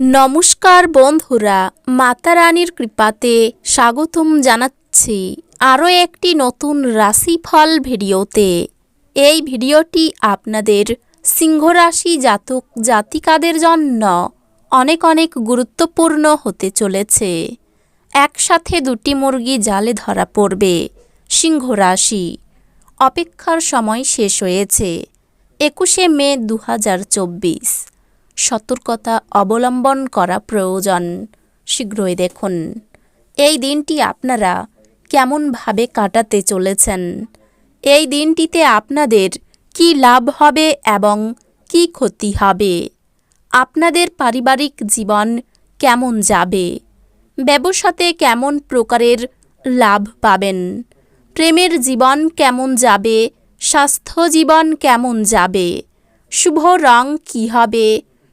নমস্কার বন্ধুরা মাতা রানীর কৃপাতে স্বাগতম জানাচ্ছি আরও একটি নতুন রাশিফল ভিডিওতে। এই ভিডিওটি আপনাদের সিংহরাশি জাতক জাতিকাদের জন্য অনেক অনেক গুরুত্বপূর্ণ হতে চলেছে। একসাথে দুটি মুরগি জালে ধরা পড়বে সিংহরাশি। অপেক্ষার সময় শেষ হয়েছে। একুশে মে দু হাজার চব্বিশ। সতর্কতা অবলম্বন করা প্রয়োজন। শীঘ্রই দেখুন, এই দিনটি আপনারা কেমনভাবে কাটাতে চলেছেন? এই দিনটিতে আপনাদের কি লাভ হবে এবং কি ক্ষতি হবে? আপনাদের পারিবারিক জীবন কেমন যাবে? ব্যবসাতে কেমন প্রকারের লাভ পাবেন? প্রেমের জীবন কেমন যাবে? স্বাস্থ্য জীবন কেমন যাবে? শুভ রং কী হবে?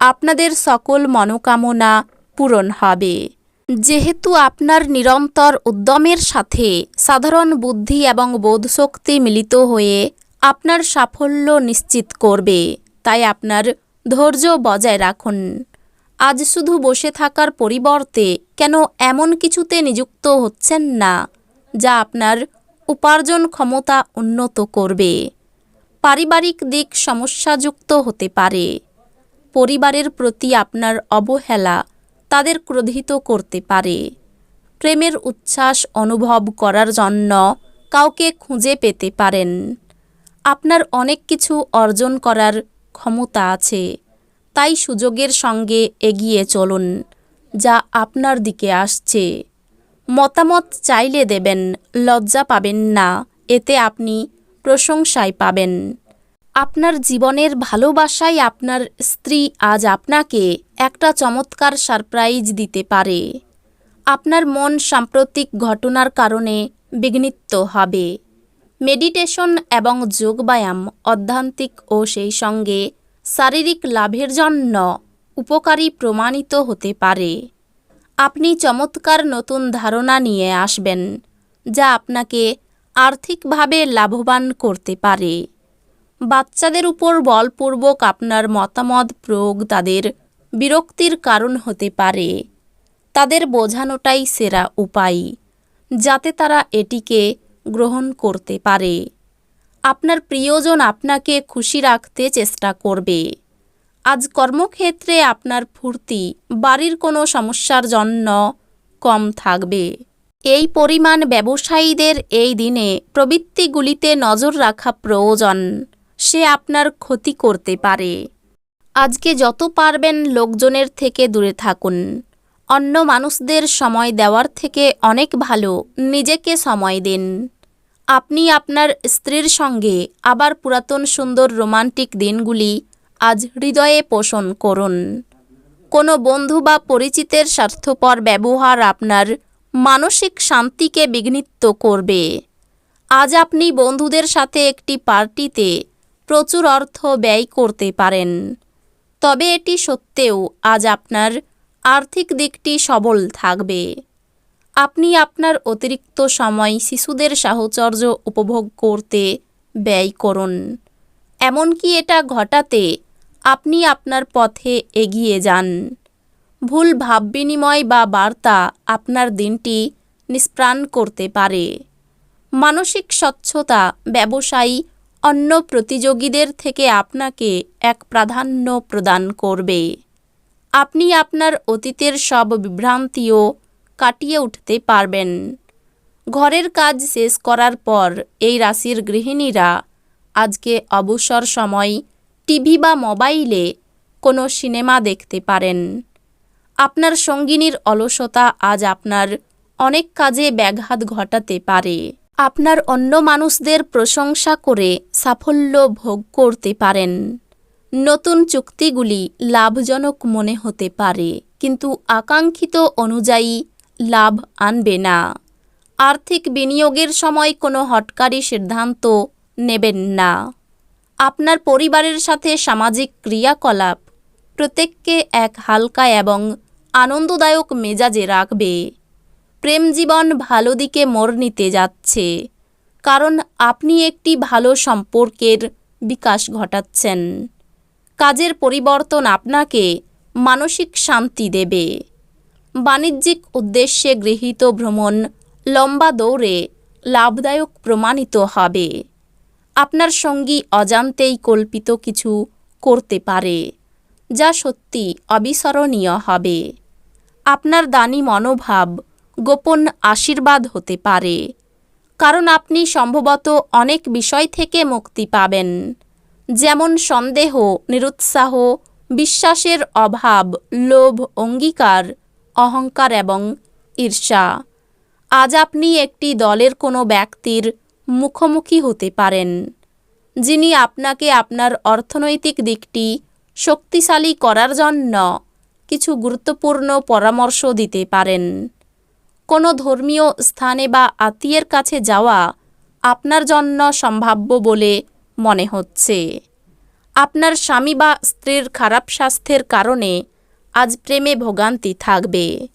আপনাদের সকল মনোকামনা পূরণ হবে। যেহেতু আপনার নিরন্তর উদ্যমের সাথে সাধারণ বুদ্ধি এবং বোধশক্তি মিলিত হয়ে আপনার সাফল্য নিশ্চিত করবে, তাই আপনার ধৈর্য বজায় রাখুন। আজ শুধু বসে থাকার পরিবর্তে কেন এমন কিছুতে নিযুক্ত হচ্ছেন না, যা আপনার উপার্জন ক্ষমতা উন্নত করবে। পারিবারিক দিক সমস্যাযুক্ত হতে পারে। পরিবারের প্রতি আপনার অবহেলা তাদের ক্রোধিত করতে পারে। প্রেমের উচ্ছ্বাস অনুভব করার জন্য কাউকে খুঁজে পেতে পারেন। আপনার অনেক কিছু অর্জন করার ক্ষমতা আছে, তাই সুযোগের সঙ্গে এগিয়ে চলুন, যা আপনার দিকে আসছে। মতামত চাইলে দেবেন, লজ্জা পাবেন না, এতে আপনি প্রশংসায় পাবেন। আপনার জীবনের ভালোবাসাই আপনার স্ত্রী আজ আপনাকে একটা চমৎকার সারপ্রাইজ দিতে পারে। আপনার মন সাম্প্রতিক ঘটনার কারণে বিঘ্নিত হবে। মেডিটেশন এবং যোগব্যায়াম অধ্যান্তিক ও সেই সঙ্গে শারীরিক লাভের জন্য উপকারী প্রমাণিত হতে পারে। আপনি চমৎকার নতুন ধারণা নিয়ে আসবেন, যা আপনাকে আর্থিকভাবে লাভবান করতে পারে। বাচ্চাদের উপর বলপূর্বক আপনার মতামত প্রয়োগ তাদের বিরক্তির কারণ হতে পারে। তাদের বোঝানোটাই সেরা উপায়, যাতে তারা এটিকে গ্রহণ করতে পারে। আপনার প্রিয়জন আপনাকে খুশি রাখতে চেষ্টা করবে। আজ কর্মক্ষেত্রে আপনার ফুর্তি বাড়ির কোনো সমস্যার জন্য কম থাকবে। এই পরিমাণ ব্যবসায়ীদের এই দিনে প্রবৃত্তিগুলিতে নজর রাখা প্রয়োজন। সে আপনার ক্ষতি করতে পারে। আজকে যত পারবেন লোকজনের থেকে দূরে থাকুন। অন্য মানুষদের সময় দেওয়ার থেকে অনেক ভালো, নিজেকে সময় দিন। আপনি আপনার স্ত্রীর সঙ্গে আবার পুরাতন সুন্দর রোমান্টিক দিনগুলি আজ হৃদয়ে পোষণ করুন। কোনো বন্ধু বা পরিচিতের স্বার্থপর ব্যবহার আপনার মানসিক শান্তিকে বিঘ্নিত করবে। আজ আপনি বন্ধুদের সাথে একটি পার্টিতে প্রচুর অর্থ ব্যয় করতে পারেন। তবে এটি সত্ত্বেও আজ আপনার আর্থিক দিকটি সবল থাকবে। আপনি আপনার অতিরিক্ত সময় শিশুদের সাহচর্য উপভোগ করতে ব্যয় করুন। এমনকি এটা ঘটাতে আপনি আপনার পথে এগিয়ে যান। ভুল ভাব বিনিময় বা বার্তা আপনার দিনটি নিষ্প্রাণ করতে পারে। মানসিক স্বচ্ছতা ব্যবসায়ী অন্য প্রতিযোগীদের থেকে আপনাকে এক প্রাধান্য প্রদান করবে। আপনি আপনার অতীতের সব বিভ্রান্তিও কাটিয়ে উঠতে পারবেন। ঘরের কাজ শেষ করার পর এই রাশির গৃহিণীরা আজকে অবসর সময় টিভি বা মোবাইলে কোনো সিনেমা দেখতে পারেন। আপনার সঙ্গিনীর অলসতা আজ আপনার অনেক কাজে ব্যাঘাত ঘটাতে পারে। আপনার অন্য মানুষদের প্রশংসা করে সাফল্য ভোগ করতে পারেন। নতুন চুক্তিগুলি লাভজনক মনে হতে পারে, কিন্তু আকাঙ্ক্ষিত অনুযায়ী লাভ আনবে না। আর্থিক বিনিয়োগের সময় কোনো হটকারী সিদ্ধান্ত নেবেন না। আপনার পরিবারের সাথে সামাজিক ক্রিয়াকলাপ প্রত্যেককে এক হালকা এবং আনন্দদায়ক মেজাজে রাখবে। প্রেম জীবন ভালো দিকে মোড় নিতে যাচ্ছে। কারণ আপনি একটি ভালো সম্পর্কের বিকাশ ঘটাচ্ছেন। কাজের পরিবর্তন আপনাকে মানসিক শান্তি দেবে। বাণিজ্যিক উদ্দেশ্যে গৃহীত ভ্রমণ লম্বা দৌড়ে লাভদায়ক প্রমাণিত হবে। আপনার সঙ্গী অজান্তেই কল্পিত কিছু করতে পারে, যা সত্যি অবিস্মরণীয় হবে। আপনার দানি মনোভাব গোপন আশীর্বাদ হতে পারে। কারণ আপনি সম্ভবত অনেক বিষয় থেকে মুক্তি পাবেন। যেমন সন্দেহ, নিরুৎসাহ, বিশ্বাসের অভাব, লোভ, অঙ্গীকার, অহংকার এবং ঈর্ষা। আজ আপনি একটি দলের কোনো ব্যক্তির মুখোমুখি হতে পারেন, যিনি আপনাকে আপনার অর্থনৈতিক দিকটি শক্তিশালী করার জন্য কিছু গুরুত্বপূর্ণ পরামর্শ দিতে পারেন। কোনো ধর্মীয় স্থানে বা আত্মীয়ের কাছে যাওয়া আপনার জন্য সম্ভাব্য বলে মনে হচ্ছে। আপনার স্বামী বা স্ত্রীর খারাপ স্বাস্থ্যের কারণে আজ প্রেমে ভোগান্তি থাকবে।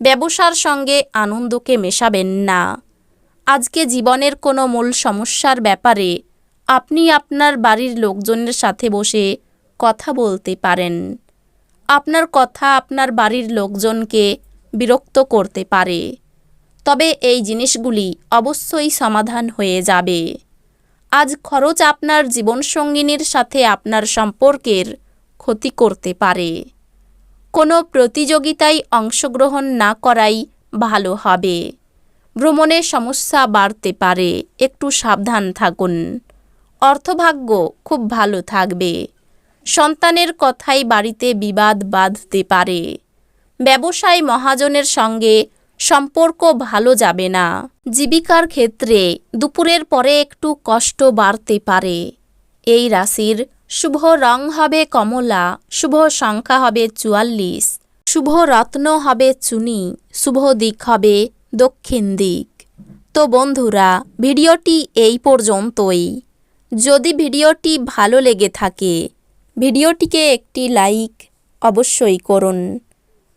ব্যবসার সঙ্গে আনন্দকে মেশাবেন না। আজকে জীবনের কোনো মূল সমস্যার ব্যাপারে আপনি আপনার বাড়ির লোকজনের সাথে বসে কথা বলতে পারেন। আপনার কথা আপনার বাড়ির লোকজনকে বিরক্ত করতে পারে। তবে এই জিনিসগুলি অবশ্যই সমাধান হয়ে যাবে। আজ খরচ আপনার জীবনসঙ্গিনীর সাথে আপনার সম্পর্কের ক্ষতি করতে পারে। কোনো প্রতিযোগিতায় অংশগ্রহণ না করাই ভালো হবে। ভ্রমণে সমস্যা বাড়তে পারে, একটু সাবধান থাকুন। অর্থভাগ্য খুব ভালো থাকবে। সন্তানের কথাই বাড়িতে বিবাদ বাঁধতে পারে। ব্যবসায় মহাজনের সঙ্গে সম্পর্ক ভালো যাবে না। জীবিকার ক্ষেত্রে দুপুরের পরে একটু কষ্ট বাড়তে পারে। এই রাশির শুভ রং হবে কমলা, শুভ সংখ্যা হবে চুয়াল্লিশ, শুভ রত্ন হবে চুনি, শুভ দিক হবে দক্ষিণ দিক। তো বন্ধুরা, ভিডিওটি এই পর্যন্তই। যদি ভিডিওটি ভালো লেগে থাকে, ভিডিওটিকে একটি লাইক অবশ্যই করুন।